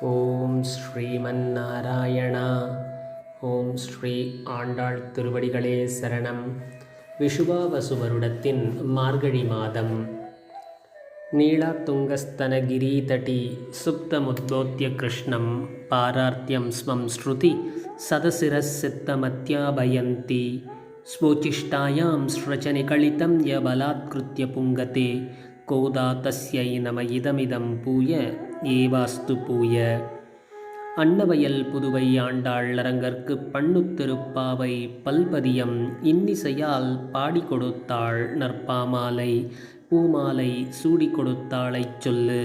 ஓம் ஸ்ரீமன்னாராயணா. ஓம் ஸ்ரீ ஆண்டாள் திருவடிகளே சரணம். விஷுபாவசுவருடத்தின் மார்கழி மாதம். நீலாத்துங்கஸ்தனகிரீதடி சுப்தமுத்தோத்திய கிருஷ்ணம் பாரார்த்தியம் ஸ்மம் ஸ்ருதி சதசிரசித்தமத்யாபயந்தி ஸ்வோச்சிஷ்டாயாம் ஸ்ரச்சனிகலிதம் யபலாத்கிருத்திய புங்கதே கோதா தஸ்யை நம இதமிதம் பூய ஏவாஸ்து பூய. அன்னவயல் புதுவை ஆண்டாள் அரங்கற்கு பண்ணுத்திருப்பாவை பல்பதியம் இன்னிசையால் பாடி கொடுத்தாள் நற்பாமாலை பூமாலை சூடி கொடுத்தாளைச் சொல்லு.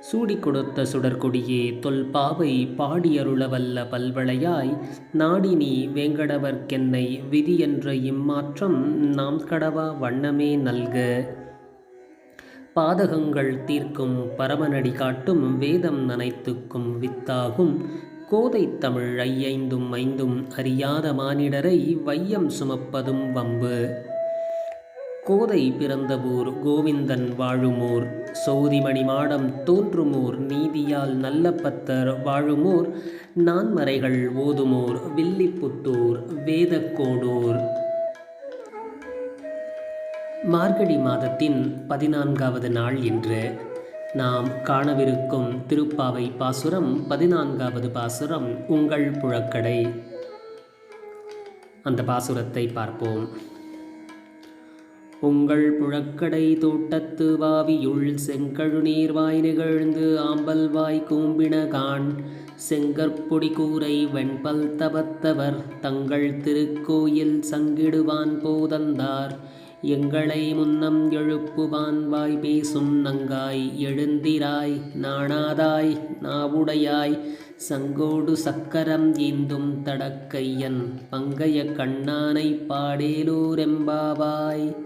சூடி கொடுத்த சுடர்கொடியே தொல்பாவை பாடியருளவல்ல பல்வளையாய் நாடினி வேங்கடவர்க்கென்னை விதி என்ற இம்மாற்றம் நாம் கடவா வண்ணமே நல்க. பாதகங்கள் தீர்க்கும் பரமனடி காட்டும் வேதம் நனைத்துக்கும் வித்தாகும். கோதை தமிழ் ஐயைந்தும் ஐந்தும் அறியாத மானிடரை வையம் சுமப்பதும் வம்பு. கோதை பிறந்தபூர் கோவிந்தன் வாழுமூர். சௌதிமணி மாடம் தோன்றுமோர். நீதியால் நல்ல பத்தர் வாழுமூர். நான்மறைகள் ஓதுமோர். வில்லிப்புத்தூர் வேதக்கோடூர் மார்கழி மாதத்தின் பதினான்காவது நாள் இன்று நாம் காணவிருக்கும் திருப்பாவை பாசுரம் பதினான்காவது பாசுரம் உங்கள் புழக்கடை. அந்த பாசுரத்தை பார்ப்போம். உங்கள் புழக்கடை தோட்டத்து வாவியுள் செங்கழுநீர் வாய் நிகழ்ந்து ஆம்பல் வாய் கூம்பின காண் செங்கற்பொடி கூரை வெண்பல் தவத்தவர் தங்கள் திருக்கோயில் சங்கிடுவான் போதந்தார். எங்களை முன்னம் எழுப்புவான் வாய் பேசும் நங்காய். எழுந்திராய் நாணாதாய் நாவுடையாய். சங்கோடு சக்கரம் ஏந்தும் தடக்கையன். பங்கைய கண்ணானை பாடேலூரெம்பாவாய்.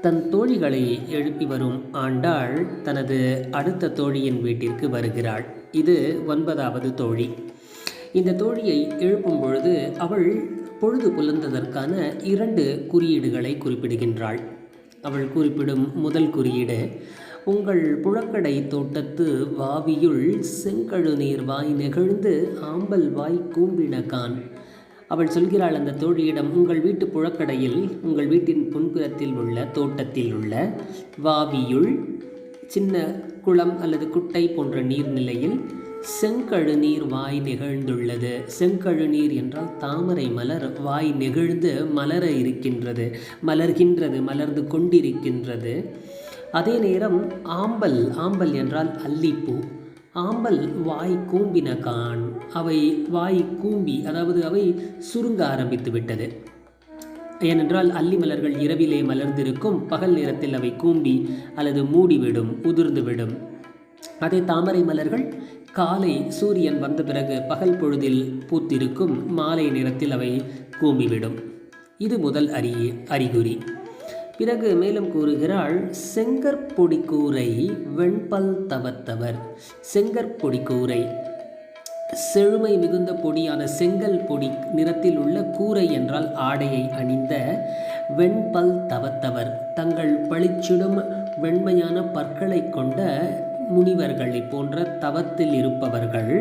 தன் தோழிகளை எழுப்பி வரும் ஆண்டாள் தனது அடுத்த தோழியின் வீட்டிற்கு வருகிறாள். இது ஒன்பதாவது தோழி. இந்த தோழியை எழுப்பும் பொழுது அவள் பொழுது புலர்ந்ததற்கான இரண்டு குறியீடுகளை குறிப்பிடுகின்றாள். அவள் குறிப்பிடும் முதல் குறியீடு உங்கள் புழக்கடை தோட்டத்து வாவியுள் செங்கழுநீர் வாய் நெகிழ்ந்து ஆம்பல் வாய் கூம்பினகான் அவள் சொல்கிறாள் அந்த தோழியிடம் உங்கள் வீட்டு புழக்கடையில் உங்கள் வீட்டின் புன்புறத்தில் உள்ள தோட்டத்தில் உள்ள வாவியுள் சின்ன குளம் அல்லது குட்டை போன்ற நீர்நிலையில் செங்கழுநீர் வாய் நிகழ்ந்துள்ளது. செங்கழுநீர் என்றால் தாமரை மலர் வாய் நெகிழ்ந்து மலர இருக்கின்றது. மலர்கின்றது மலர்ந்து கொண்டிருக்கின்றது. அதே நேரம் ஆம்பல் ஆம்பல் என்றால் அல்லிப்பூ. ஆம்பல் வாய் கூம்பின கான். அவை வாய் கூம்பி அதாவது அவை சுருங்க ஆரம்பித்து விட்டது. ஏனென்றால் அல்லி மலர்கள் இரவிலே மலர்ந்திருக்கும் பகல் நேரத்தில் அவை கூம்பி அல்லது மூடிவிடும் உதிர்ந்துவிடும் அதே தாமரை மலர்கள் காலை சூரியன் வந்த பிறகு பகல் பொழுதில் பூத்திருக்கும் மாலை நேரத்தில் அவை கூம்பிவிடும். இது முதல் அறி அறிகுறி. பிறகு மேலும் கூறுகிறாள் செங்கற்பொடி கூரை வெண்பல் தவத்தவர். செங்கற்பொடி கூரை. செழுமை மிகுந்த பொடியான செங்கல் பொடி நிறத்தில் உள்ள கூரை என்றால் ஆடையை அணிந்த வெண்பல் தவத்தவர். தங்கள் பளிச்சிடும் வெண்மையான பற்களை கொண்ட முனிவர்களை போன்ற தவத்தில் இருப்பவர்கள்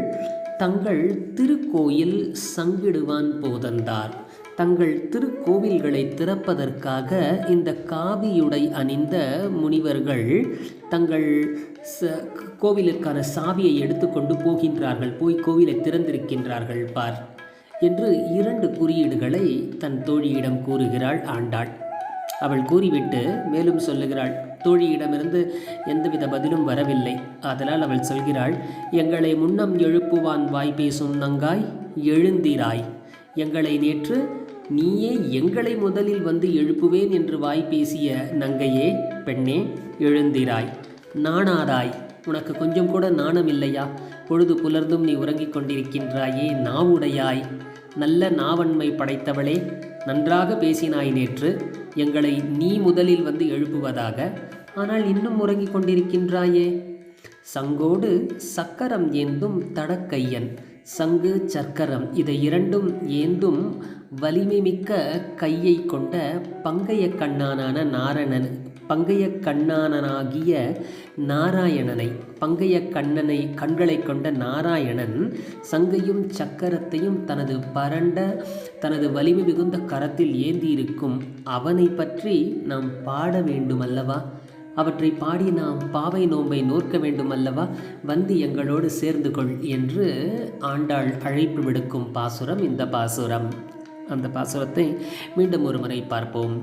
தங்கள் திருக்கோயில் சங்கிடுவான் போதந்தார். தங்கள் திருக்கோவில்களை திறப்பதற்காக இந்த காவியுடை அணிந்த முனிவர்கள் தங்கள் ச கோவிலுக்கான சாவியை எடுத்துக்கொண்டு போகின்றார்கள். போய் கோவிலை திறந்திருக்கின்றார்கள் பார் என்று இரண்டு குறியீடுகளை தன் தோழியிடம் கூறுகிறாள் ஆண்டாள். அவள் கூறிவிட்டு மேலும் சொல்லுகிறாள் தோழியிடமிருந்து எந்தவித பதிலும் வரவில்லை. ஆதலால் அவள் சொல்கிறாள் எங்களை முன்னம் எழுப்புவான் வாய் பேசும் நங்காய் எழுந்திராய். எங்களை நேற்று நீயே எங்களை முதலில் வந்து எழுப்புவேன் என்று வாய் பேசிய நங்கையே பெண்ணே எழுந்திராய். நாணாதாய். உனக்கு கொஞ்சம் கூட நாணம் இல்லையா? பொழுது புலர்ந்தும் நீ உறங்கிக் கொண்டிருக்கின்றாயே நாவுடையாய். நல்ல நாவன்மை படைத்தவளே நன்றாக பேசினாய் நேற்று. எங்களை நீ முதலில் வந்து எழுப்புவதாக. ஆனால் இன்னும் உறங்கிக் கொண்டிருக்கின்றாயே. சங்கோடு சக்கரம் ஏந்தும் தடக்கையன். சங்கு சக்கரம் இதை இரண்டும் ஏந்தும் வலிமை மிக்க கையை கொண்ட பங்கைய கண்ணானான நாரணன் பங்கைய கண்ணானனாகிய நாராயணனை பங்கைய கண்ணனை கண்களை கொண்ட நாராயணன் சங்கையும் சக்கரத்தையும் தனது பரண்ட தனது வலிமை மிகுந்த கரத்தில் ஏந்தியிருக்கும் அவனை பற்றி நாம் பாட வேண்டும் அல்லவா அவற்றை பாடி நாம் பாவை நோன்பை நோற்க வேண்டும் அல்லவா வந்து எங்களோடு சேர்ந்து கொள் என்று ஆண்டாள் அழைப்பு விடுக்கும் பாசுரம் இந்த பாசுரம். அந்த பாசுரத்தை மீண்டும் ஒரு முறை பார்ப்போம்.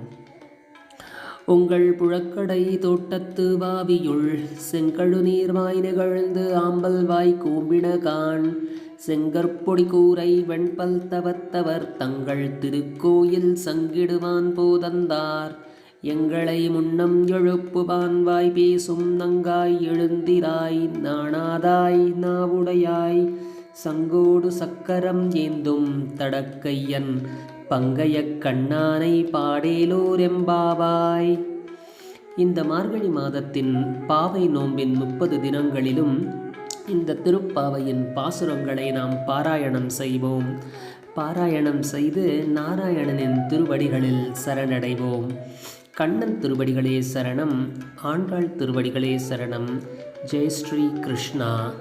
உங்கள் புழக்கடை தோட்டத்து வாவியுள் செங்கழு நீர்வாய் நிகழ்ந்து ஆம்பல் வாய் கூம்பின கான் செங்கற்பொடி கூரை வெண்பல் தவத்தவர் தங்கள் திருக்கோயில் சங்கிடுவான் போதந்தார். எங்களை முன்னம் எழுப்புவான் வாய் பேசும் நங்காய் எழுந்திராய். நாணாதாய் நாவுடையாய். சங்கோடு சக்கரம் ஏந்தும் தடக்கையன் பங்கையக் கண்ணானை பாடேலோரெம்பாவாய். இந்த மார்கழி மாதத்தின் பாவை நோம்பின் முப்பது தினங்களிலும் இந்த திருப்பாவையின் பாசுரங்களை நாம் பாராயணம் செய்வோம். பாராயணம் செய்து நாராயணனின் திருவடிகளில் சரணடைவோம். கண்ணன் திருவடிகளே சரணம் ஆண்டாள் திருவடிகளே சரணம். ஜெய் ஸ்ரீ கிருஷ்ணா.